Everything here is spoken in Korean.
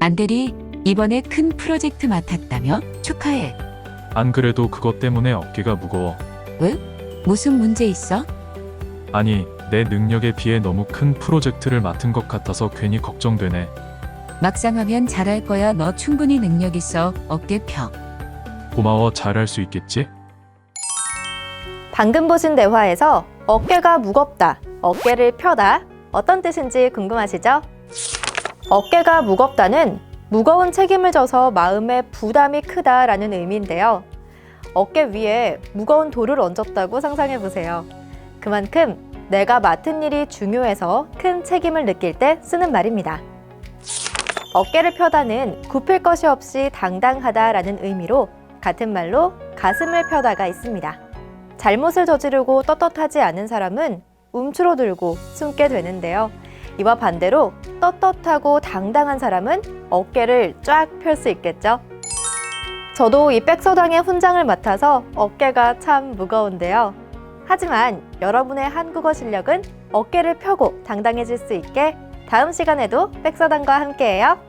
안대리 이번에 큰 프로젝트 맡았다며 축하해. 안 그래도 그것 때문에 어깨가 무거워. 무슨 문제 있어? 아니, 내 능력에 비해 너무 큰 프로젝트를 맡은 것 같아서 괜히 걱정되네. 막상 하면 잘할 거야. 너 충분히 능력 있어. 어깨 펴. 고마워, 잘할 수 있겠지? 방금 보신 대화에서 어깨가 무겁다, 어깨를 펴다 어떤 뜻인지 궁금하시죠? 어깨가 무겁다는 무거운 책임을 져서 마음의 부담이 크다라는 의미인데요. 어깨 위에 무거운 돌을 얹었다고 상상해 보세요. 그만큼 내가 맡은 일이 중요해서 큰 책임을 느낄 때 쓰는 말입니다. 어깨를 펴다는 굽힐 것이 없이 당당하다라는 의미로 같은 말로 가슴을 펴다가 있습니다. 잘못을 저지르고 떳떳하지 않은 사람은 움츠러들고 숨게 되는데요. 이와 반대로 떳떳하고 당당한 사람은 어깨를 쫙 펼 수 있겠죠. 저도 이 백서당의 훈장을 맡아서 어깨가 참 무거운데요. 하지만 여러분의 한국어 실력은 어깨를 펴고 당당해질 수 있게 다음 시간에도 백서당과 함께해요.